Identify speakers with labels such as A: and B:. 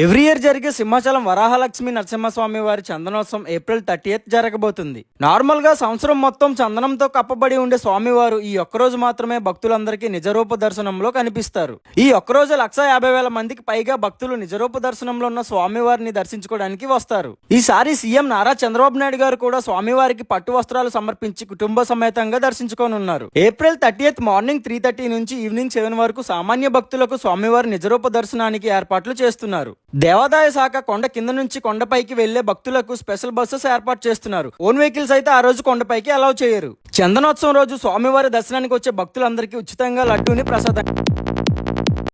A: Every year జరిగే సింహాచలం వరాహలక్ష్మి నరసింహస్వామి వారి Chandanotsavam April thirty జరగబోతుంది. నార్మల్గా సంవత్సరం మొత్తం చందనంతో కప్పబడి ఉండే స్వామివారు ఈ ఒక్కరోజు మాత్రమే భక్తులందరికీ నిజరూప దర్శనంలో కనిపిస్తారు. ఈ ఒక్కరోజు లక్ష యాభై వేల మందికి పైగా భక్తులు నిజరూప దర్శనంలో ఉన్న స్వామివారిని దర్శించుకోవడానికి వస్తారు. ఈసారి సీఎం నారా చంద్రబాబు నాయుడు గారు కూడా స్వామివారికి పట్టు వస్త్రాలు సమర్పించి కుటుంబ సమేతంగా దర్శించుకోనున్నారు. April thirty morning three thirty నుంచి ఈవినింగ్ సెవెన్ వరకు సామాన్య భక్తులకు స్వామివారి నిజరూప దర్శనానికి ఏర్పాట్లు చేస్తున్నారు. దేవాదాయ శాఖ కొండ కింద నుంచి కొండపైకి వెళ్ళే భక్తులకు స్పెషల్ బస్సెస్ ఏర్పాటు చేస్తున్నారు. ఓన్ వెహికల్స్ అయితే ఆ రోజు కొండపైకి అలౌ చేయరు. చందనోత్సవం రోజు స్వామివారి దర్శనానికి వచ్చే భక్తులందరికీ ఉచితంగా లడ్డూని ప్రసాదం